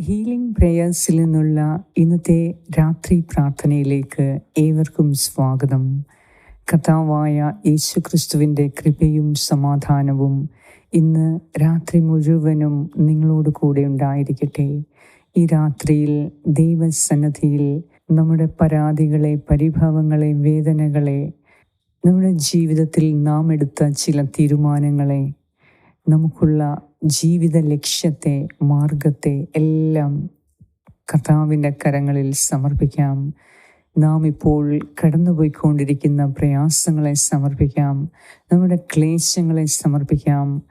Healing പ്രേയേഴ്സിൽ നിന്നുള്ള ഇന്നത്തെ രാത്രി പ്രാർത്ഥനയിലേക്ക് ഏവർക്കും സ്വാഗതം. കഥാവായ യേശുക്രിസ്തുവിന്റെ കൃപയും സമാധാനവും ഇന്ന് രാത്രി മുഴുവനും നിങ്ങളോട് കൂടെ ഉണ്ടായിരിക്കട്ടെ. ഈ രാത്രിയിൽ ദൈവസന്നദ്ധിയിൽ നമ്മുടെ പരാതികളെ പരിഭവങ്ങളെ വേദനകളെ നമ്മുടെ ജീവിതത്തിൽ നാം എടുത്ത ചില തീരുമാനങ്ങളെ നമുക്കുള്ള ജീവിത ലക്ഷ്യത്തെ മാർഗത്തെ എല്ലാം കർത്താവിന്റെ കരങ്ങളിൽ സമർപ്പിക്കാം. നാം ഇപ്പോൾ കടന്നുപോയിക്കൊണ്ടിരിക്കുന്ന പ്രയാസങ്ങളെ സമർപ്പിക്കാം. നമ്മുടെ ക്ലേശങ്ങളെ സമർപ്പിക്കാം.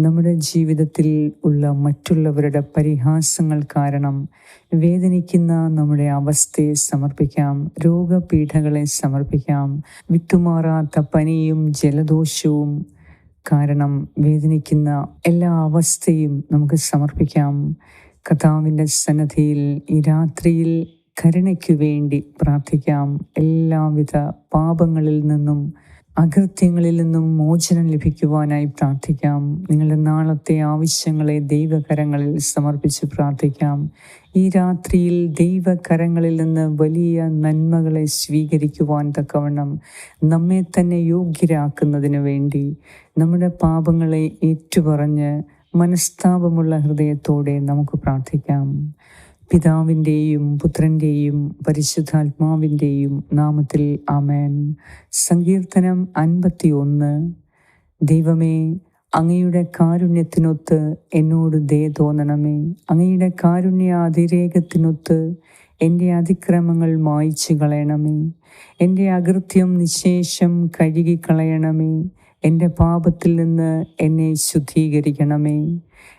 നമ്മുടെ ജീവിതത്തിൽ ഉള്ള മറ്റുള്ളവരുടെ പരിഹാസങ്ങൾ കാരണം വേദനിക്കുന്ന നമ്മുടെ അവസ്ഥയെ സമർപ്പിക്കാം. രോഗപീഠകളെ സമർപ്പിക്കാം. വിട്ടുമാറാത്ത പനിയും ജലദോഷവും കാരണം വേദനിക്കുന്ന എല്ലാ അവസ്ഥയും നമുക്ക് സമർപ്പിക്കാം. കഥാവിന്റെ സന്നദ്ധിയിൽ ഈ രാത്രിയിൽ കരുണയ്ക്കു വേണ്ടി പ്രാർത്ഥിക്കാം. എല്ലാവിധ പാപങ്ങളിൽ നിന്നും അകൃത്യങ്ങളിൽ നിന്നും മോചനം ലഭിക്കുവാനായി പ്രാർത്ഥിക്കാം. നിങ്ങളുടെ നാളത്തെ ആവശ്യങ്ങളെ ദൈവകരങ്ങളിൽ സമർപ്പിച്ച് പ്രാർത്ഥിക്കാം. ഈ രാത്രിയിൽ ദൈവകരങ്ങളിൽ നിന്ന് വലിയ നന്മകളെ സ്വീകരിക്കുവാൻ തക്കവണ്ണം നമ്മെ തന്നെ യോഗ്യരാക്കുന്നതിന് വേണ്ടി നമ്മുടെ പാപങ്ങളെ ഏറ്റുപറഞ്ഞ് മനസ്താപമുള്ള ഹൃദയത്തോടെ നമുക്ക് പ്രാർത്ഥിക്കാം. പിതാവിന്റെയും പുത്രന്റെയും പരിശുദ്ധാത്മാവിന്റെയും നാമത്തിൽ ആമേൻ. സങ്കീർത്തനം അൻപത്തി ഒന്ന് ദൈവമേ അങ്ങയുടെ കാരുണ്യത്തിനൊത്ത് എന്നോട് ദേ തോന്നണമേ. അങ്ങയുടെ കാരുണ്യ അതിരേകത്തിനൊത്ത് എന്റെ അതിക്രമങ്ങൾ മായ്ച്ചു കളയണമേ എന്റെ അകൃത്യം നിശേഷം കഴുകിക്കളയണമേ. എന്റെ പാപത്തിൽ നിന്ന് എന്നെ ശുദ്ധീകരിക്കണമേ.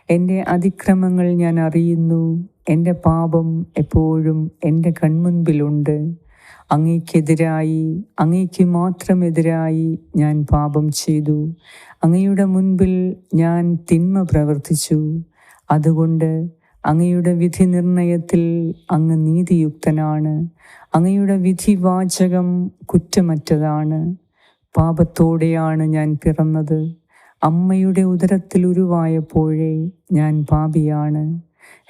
എന്റെ അതിക്രമങ്ങൾ ഞാൻ അറിയുന്നു. എന്റെ പാപം എപ്പോഴും എന്റെ കൺമുൻപിലുണ്ട്. അങ്ങയ്ക്കെതിരായി അങ്ങയ്ക്ക് മാത്രമെതിരായി ഞാൻ പാപം ചെയ്തു. അങ്ങയുടെ മുൻപിൽ ഞാൻ തിന്മ പ്രവർത്തിച്ചു. അതുകൊണ്ട് അങ്ങയുടെ വിധി നിർണയത്തിൽ അങ്ങ് നീതിയുക്തനാണ്. അങ്ങയുടെ വിധി വാചകം കുറ്റമറ്റതാണ്. പാപത്തോടെയാണ് ഞാൻ പിറന്നത്. അമ്മയുടെ ഉദരത്തിൽ ഉരുവായപ്പോഴേ ഞാൻ പാപിയാണ്.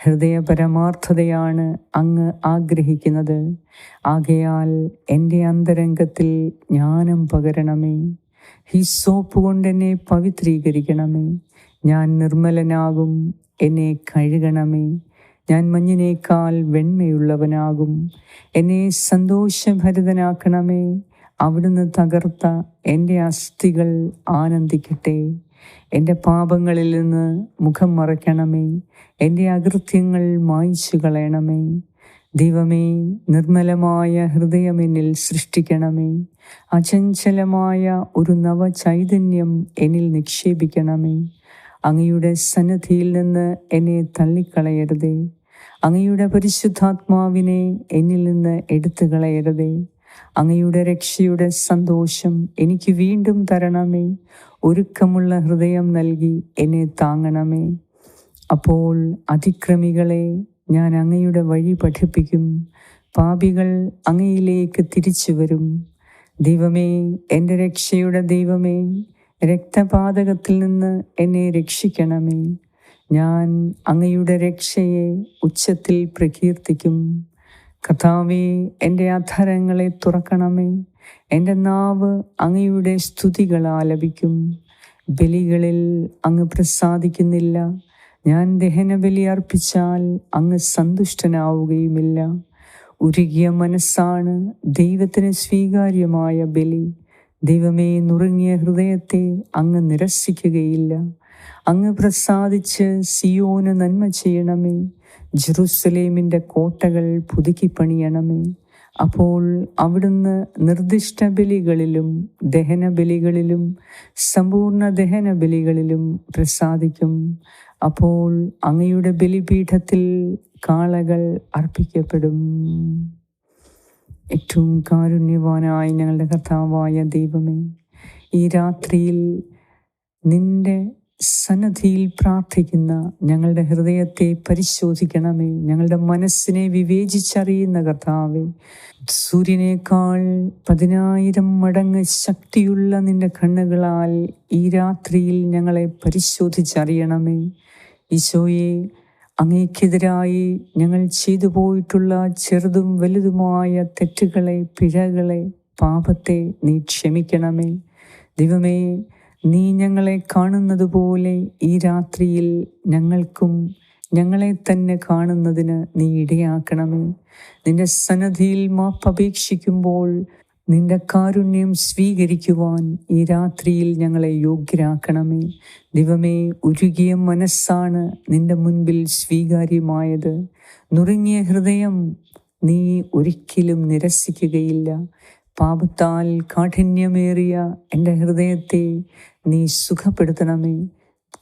ഹൃദയ പരമാർത്ഥതയാണ് അങ്ങ് ആഗ്രഹിക്കുന്നത്. ആകയാൽ എന്റെ അന്തരംഗത്തിൽ ജ്ഞാനം പകരണമേ. ഈ സോപ്പ് കൊണ്ട് എന്നെ പവിത്രീകരിക്കണമേ. ഞാൻ നിർമ്മലനാകും എന്നെ കഴുകണമേ. ഞാൻ മഞ്ഞിനേക്കാൾ വെണ്മയുള്ളവനാകും എന്നെ സന്തോഷഭരിതനാക്കണമേ. അവിടുന്ന് തകർത്ത എന്റെ അസ്ഥികൾ ആനന്ദിക്കട്ടെ. എന്റെ പാപങ്ങളിൽ നിന്ന് മുഖം മറയ്ക്കണമേ. എന്റെ അകൃത്യങ്ങൾ മായ്ച്ചു കളയണമേ. ദൈവമേ നിർമ്മലമായ ഹൃദയം എന്നിൽ സൃഷ്ടിക്കണമേ. അചഞ്ചലമായ ഒരു നവ ചൈതന്യം എന്നിൽ നിക്ഷേപിക്കണമേ. അങ്ങയുടെ സന്നദ്ധിയിൽ നിന്ന് എന്നെ തള്ളിക്കളയരുതേ. അങ്ങയുടെ പരിശുദ്ധാത്മാവിനെ എന്നിൽ നിന്ന് എടുത്തു കളയരുതേ അങ്ങയുടെ രക്ഷയുടെ സന്തോഷം എനിക്ക് വീണ്ടും തരണമേ. ഒരുക്കമുള്ള ഹൃദയം നൽകി എന്നെ താങ്ങണമേ. അപ്പോൾ അതിക്രമികളെ ഞാൻ അങ്ങയുടെ വഴി പഠിപ്പിക്കും. പാപികൾ അങ്ങയിലേക്ക് തിരിച്ചു വരും. ദൈവമേ എന്റെ രക്ഷയുടെ ദൈവമേ രക്തപാതകത്തിൽ നിന്ന് എന്നെ രക്ഷിക്കണമേ. ഞാൻ അങ്ങയുടെ രക്ഷയെ ഉച്ചത്തിൽ പ്രകീർത്തിക്കും. കഥാവേ എന്റെ അധരങ്ങളെ തുറക്കണമേ. എന്റെ നാവ് അങ്ങയുടെ സ്തുതികൾ ആലപിക്കും ബലികളിൽ അങ്ങ് പ്രസാദിക്കുന്നില്ല. ഞാൻ ദഹനബലി അർപ്പിച്ചാൽ അങ്ങ് സന്തുഷ്ടനാവുകയുമില്ല. ഉരുകിയ മനസ്സാണ് ദൈവത്തിന് സ്വീകാര്യമായ ബലി. ദൈവമേ നുറുങ്ങിയ ഹൃദയത്തെ അങ്ങ് നിരസിക്കുകയില്ല. അങ്ങ് പ്രസാദിച്ച് സിയോന് നന്മ ചെയ്യണമേ. ജെറുസലേമിന്റെ കോട്ടകൾ പുതുക്കി പണിയണമേ അപ്പോൾ അവിടുന്ന് നിർദ്ദിഷ്ട ബലികളിലും ദഹന ബലികളിലും സമ്പൂർണ ദഹന ബലികളിലും പ്രസാദിക്കും. അപ്പോൾ അങ്ങയുടെ ബലിപീഠത്തിൽ കാളകൾ അർപ്പിക്കപ്പെടും. ഏറ്റവും കാരുണ്യവാനായ ഞങ്ങളുടെ കർത്താവായ ദൈവമേ ഈ രാത്രിയിൽ നിന്റെ സന്നദ്ധിയിൽ പ്രാർത്ഥിക്കുന്ന ഞങ്ങളുടെ ഹൃദയത്തെ പരിശോധിക്കണമേ. ഞങ്ങളുടെ മനസ്സിനെ വിവേചിച്ചറിയുന്ന കർത്താവെ സൂര്യനേക്കാൾ പതിനായിരം മടങ്ങ് ശക്തിയുള്ള നിന്റെ കണ്ണുകളാൽ ഈ രാത്രിയിൽ ഞങ്ങളെ പരിശോധിച്ചറിയണമേ. ഈശോയെ അങ്ങേക്കെതിരായി ഞങ്ങൾ ചെയ്തു പോയിട്ടുള്ള ചെറുതും വലുതുമായ തെറ്റുകളെ പിഴകളെ പാപത്തെ നീ ക്ഷമിക്കണമേ. ദൈവമേ നീ ഞങ്ങളെ കാണുന്നത് പോലെ ഈ രാത്രിയിൽ ഞങ്ങൾക്കും ഞങ്ങളെ തന്നെ കാണുന്നതിന് നീ ഇടയാക്കണമേ. നിന്റെ സന്നദ്ധിയിൽ മാപ്പപേക്ഷിക്കുമ്പോൾ നിന്റെ കാരുണ്യം സ്വീകരിക്കുവാൻ ഈ രാത്രിയിൽ ഞങ്ങളെ യോഗ്യരാക്കണമേ. ദിവമേ ഉരുകിയ മനസ്സാണ് നിന്റെ മുൻപിൽ സ്വീകാര്യമായത്. നുറുങ്ങിയ ഹൃദയം നീ ഒരിക്കലും നിരസിക്കുകയില്ല. പാപത്താൽ കാഠിന്യമേറിയ എന്റെ ഹൃദയത്തെ നീ സുഖപ്പെടുത്തണമേ.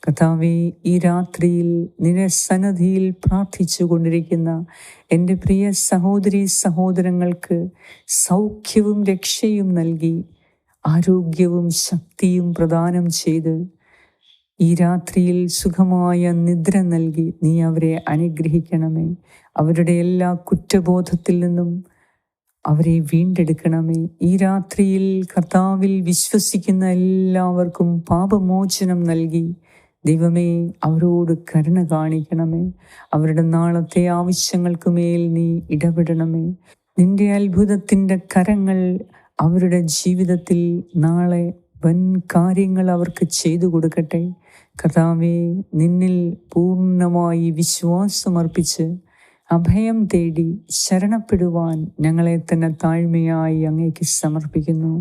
കഥാവെ ഈ രാത്രിയിൽ നിന്റെ സന്നദ്ധിയിൽ പ്രാർത്ഥിച്ചു കൊണ്ടിരിക്കുന്ന എന്റെ പ്രിയ സഹോദരി സഹോദരങ്ങൾക്ക് സൗഖ്യവും രക്ഷയും നൽകി ആരോഗ്യവും ശക്തിയും പ്രദാനം ചെയ്ത് ഈ രാത്രിയിൽ സുഖമായ നിദ്ര നൽകി നീ അവരെ അനുഗ്രഹിക്കണമേ. അവരുടെ എല്ലാ കുറ്റബോധത്തിൽ നിന്നും അവരെ വീണ്ടെടുക്കണമേ. ഈ രാത്രിയിൽ കർത്താവിൽ വിശ്വസിക്കുന്ന എല്ലാവർക്കും പാപമോചനം നൽകി. ദൈവമേ അവരോട് കരുണ കാണിക്കണമേ. അവരുടെ നാളത്തെ ആവശ്യങ്ങൾക്ക് മേൽ നീ ഇടപെടണമേ. നിന്റെ അത്ഭുതത്തിന്റെ കരങ്ങൾ അവരുടെ ജീവിതത്തിൽ നാളെ വൻ കാര്യങ്ങൾ അവർക്ക് ചെയ്തു കൊടുക്കട്ടെ. കർത്താവെ നിന്നിൽ പൂർണമായി വിശ്വാസമർപ്പിച്ച് അഭയം തേടി ശരണപ്പെടുവാൻ ഞങ്ങളെ തന്നെ താഴ്മയായി അങ്ങേക്ക് സമർപ്പിക്കുന്നു.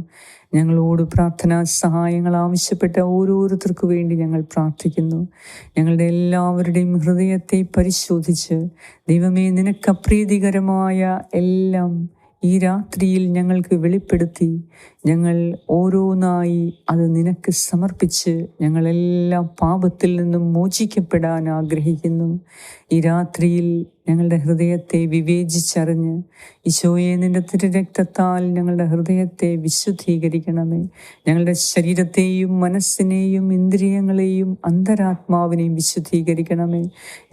ഞങ്ങളോട് പ്രാർത്ഥനാ സഹായങ്ങൾ ആവശ്യപ്പെട്ട ഓരോരുത്തർക്കു വേണ്ടി ഞങ്ങൾ പ്രാർത്ഥിക്കുന്നു. ഞങ്ങളുടെ എല്ലാവരുടെയും ഹൃദയത്തെ പരിശോധിച്ച് ദൈവമേ നിനക്ക് അപ്രീതികരമായ എല്ലാം ഈ രാത്രിയിൽ ഞങ്ങൾക്ക് വെളിപ്പെടുത്തി. ഞങ്ങൾ ഓരോന്നായി അത് നിനക്ക് സമർപ്പിച്ച് ഞങ്ങളെല്ലാം പാപത്തിൽ നിന്നും മോചിക്കപ്പെടാൻ ആഗ്രഹിക്കുന്നു. ഈ രാത്രിയിൽ ഞങ്ങളുടെ ഹൃദയത്തെ വിവേചിച്ചറിഞ്ഞ് ഈശോയെ നിന്റെ തിരുരക്തത്താൽ ഞങ്ങളുടെ ഹൃദയത്തെ വിശുദ്ധീകരിക്കണമേ. ഞങ്ങളുടെ ശരീരത്തെയും മനസ്സിനെയും ഇന്ദ്രിയങ്ങളെയും അന്തരാത്മാവിനെയും വിശുദ്ധീകരിക്കണമേ.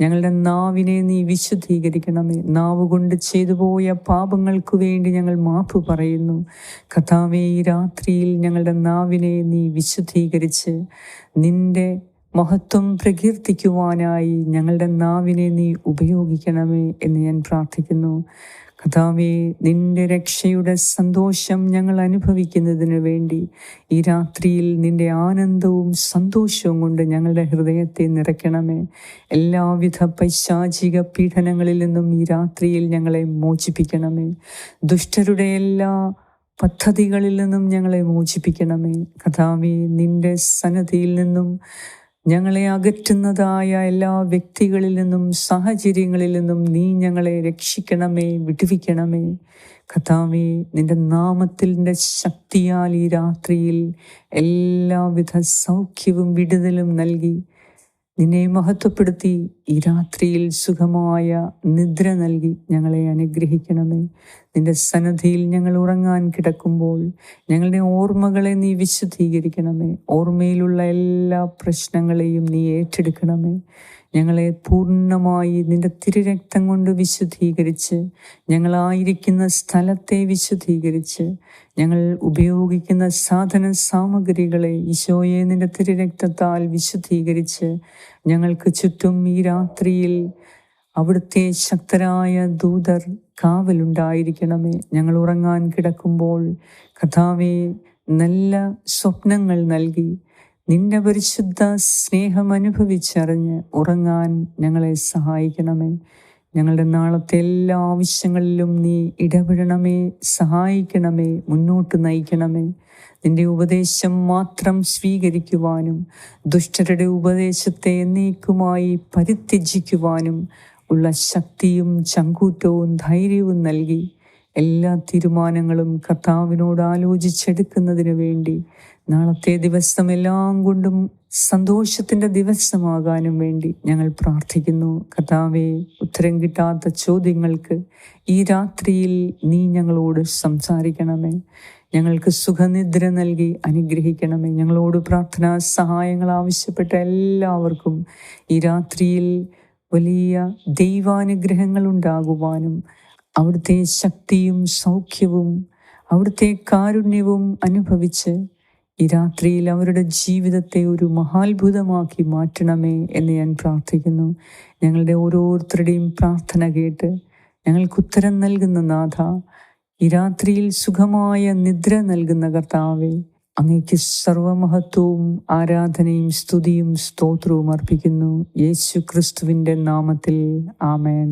ഞങ്ങളുടെ നാവിനെ നീ വിശുദ്ധീകരിക്കണമേ. നാവ് കൊണ്ട് ചെയ്തു പോയ പാപങ്ങൾക്ക് വേണ്ടി ഞങ്ങൾ മാപ്പ് പറയുന്നു. കഥാവേ രാത്രിയിൽ ഞങ്ങളുടെ നാവിനെ നീ വിശുദ്ധീകരിച്ച് നിന്റെ മഹത്വം പ്രകീർത്തിക്കുവാനായി ഞങ്ങളുടെ നാവിനെ നീ ഉപയോഗിക്കണമേ എന്ന് ഞാൻ പ്രാർത്ഥിക്കുന്നു. കഥാവേ നിന്റെ രക്ഷയുടെ സന്തോഷം ഞങ്ങൾ അനുഭവിക്കുന്നതിന് വേണ്ടി ഈ രാത്രിയിൽ നിന്റെ ആനന്ദവും സന്തോഷവും കൊണ്ട് ഞങ്ങളുടെ ഹൃദയത്തെ നിറയ്ക്കണമേ. എല്ലാവിധ പൈശാചിക പീഡനങ്ങളിൽ നിന്നും ഈ രാത്രിയിൽ ഞങ്ങളെ മോചിപ്പിക്കണമേ. ദുഷ്ടരുടെ എല്ലാ പദ്ധതികളിൽ നിന്നും ഞങ്ങളെ മോചിപ്പിക്കണമേ. കഥാവി നിന്റെ സന്നദ്ധിയിൽ നിന്നും ഞങ്ങളെ അകറ്റുന്നതായ എല്ലാ വ്യക്തികളിൽ നിന്നും സാഹചര്യങ്ങളിൽ നിന്നും നീ ഞങ്ങളെ രക്ഷിക്കണമേ വിടുവിക്കണമേ. കഥാവേ നിന്റെ നാമത്തിന്റെ ശക്തിയാൽ ഈ രാത്രിയിൽ എല്ലാവിധ സൗഖ്യവും വിടുതലും നൽകി നിന്നെ മഹത്വപ്പെടുത്തി ഈ രാത്രിയിൽ സുഖമായ നിദ്ര നൽകി ഞങ്ങളെ അനുഗ്രഹിക്കണമേ. നിന്റെ സന്നദ്ധിയിൽ ഞങ്ങൾ ഉറങ്ങാൻ കിടക്കുമ്പോൾ ഞങ്ങളുടെ ഓർമ്മകളെ നീ വിശുദ്ധീകരിക്കണമേ. ഓർമ്മയിലുള്ള എല്ലാ പ്രശ്നങ്ങളെയും നീ ഏറ്റെടുക്കണമേ. ഞങ്ങളെ പൂർണമായി നിന്റെ തിരുരക്തം കൊണ്ട് വിശുദ്ധീകരിച്ച് ഞങ്ങളായിരിക്കുന്ന സ്ഥലത്തെ വിശുദ്ധീകരിച്ച് ഞങ്ങൾ ഉപയോഗിക്കുന്ന സാധന സാമഗ്രികളെ ഈശോയെ നിന്റെ തിരുരക്തത്താൽ വിശുദ്ധീകരിച്ച് ഞങ്ങൾക്ക് ചുറ്റും ഈ രാത്രിയിൽ അവിടുത്തെ ശക്തരായ ദൂതർ കാവലുണ്ടായിരിക്കണമേ. ഞങ്ങൾ ഉറങ്ങാൻ കിടക്കുമ്പോൾ കഥാവെ നല്ല സ്വപ്നങ്ങൾ നൽകി. നിന്റെ പരിശുദ്ധ സ്നേഹം അനുഭവിച്ചറിഞ്ഞ് ഉറങ്ങാൻ ഞങ്ങളെ സഹായിക്കണമേ. ഞങ്ങളുടെ നാളത്തെ എല്ലാ ആവശ്യങ്ങളിലും നീ ഇടപെടണമേ സഹായിക്കണമേ മുന്നോട്ട് നയിക്കണമേ. നിന്റെ ഉപദേശം മാത്രം സ്വീകരിക്കുവാനും ദുഷ്ടരുടെ ഉപദേശത്തെ എന്നേക്കുമായി പരിത്യജിക്കുവാനും ഉള്ള ശക്തിയും ചങ്കൂറ്റവും ധൈര്യവും നൽകി എല്ലാ തീരുമാനങ്ങളും കർത്താവിനോട് ആലോചിച്ചെടുക്കുന്നതിന് വേണ്ടി നാളത്തെ ദിവസം എല്ലാം കൊണ്ടും സന്തോഷത്തിന്റെ ദിവസമാകാനും വേണ്ടി ഞങ്ങൾ പ്രാർത്ഥിക്കുന്നു. കർത്താവെ ഉത്തരം കിട്ടാത്ത ചോദ്യങ്ങൾക്ക് ഈ രാത്രിയിൽ നീ ഞങ്ങളോട് സംസാരിക്കണമേ. ഞങ്ങൾക്ക് സുഖനിദ്ര നൽകി അനുഗ്രഹിക്കണമേ. ഞങ്ങളോട് പ്രാർത്ഥനാ സഹായങ്ങൾ ആവശ്യപ്പെട്ട എല്ലാവർക്കും ഈ രാത്രിയിൽ വലിയ ദൈവാനുഗ്രഹങ്ങൾ ഉണ്ടാകുവാനും അവിടുത്തെ ശക്തിയും സൗഖ്യവും അവിടുത്തെ കാരുണ്യവും അനുഭവിച്ച് ഈ രാത്രിയിൽ അവരുടെ ജീവിതത്തെ ഒരു മഹാത്ഭുതമാക്കി മാറ്റണമേ എന്ന് ഞാൻ പ്രാർത്ഥിക്കുന്നു. ഞങ്ങളുടെ ഓരോരുത്തരുടെയും പ്രാർത്ഥന കേട്ട് ഞങ്ങൾക്ക് ഉത്തരം നൽകുന്ന നാഥ ഈ രാത്രിയിൽ സുഖമായ നിദ്ര നൽകുന്ന കർത്താവെ അങ്ങേക്ക് സർവമഹത്വവും ആരാധനയും സ്തുതിയും സ്തോത്രവും അർപ്പിക്കുന്നു. യേശു ക്രിസ്തുവിന്റെ നാമത്തിൽ ആമേൻ.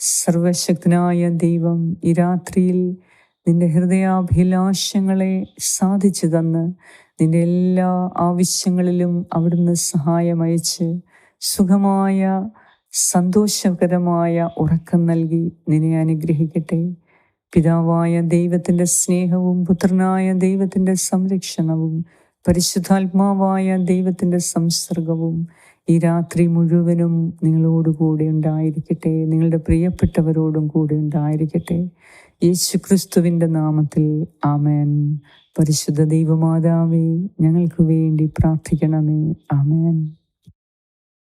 സർവശക്തനായ ദൈവം ഈ രാത്രിയിൽ നിന്റെ ഹൃദയാഭിലാഷങ്ങളെ സാധിച്ചു തന്ന് നിന്റെ എല്ലാ ആവശ്യങ്ങളിലും അവിടുന്ന് സഹായമയച്ച് സുഖമായ സന്തോഷകരമായ ഉറക്കം നൽകി നിന്നെ അനുഗ്രഹിക്കട്ടെ. പിതാവായ ദൈവത്തിന്റെ സ്നേഹവും പുത്രനായ ദൈവത്തിന്റെ സംരക്ഷണവും പരിശുദ്ധാത്മാവായ ദൈവത്തിന്റെ സംസർഗവും ഈ രാത്രി മുഴുവനും നിങ്ങളോടുകൂടി ഉണ്ടായിരിക്കട്ടെ. നിങ്ങളുടെ പ്രിയപ്പെട്ടവരോടും കൂടെ ഉണ്ടായിരിക്കട്ടെ. യേശു ക്രിസ്തുവിന്റെ നാമത്തിൽ ആമേൻ. പരിശുദ്ധ ദൈവമാതാവേ ഞങ്ങൾക്ക് വേണ്ടി പ്രാർത്ഥിക്കണമേ. ആമേൻ.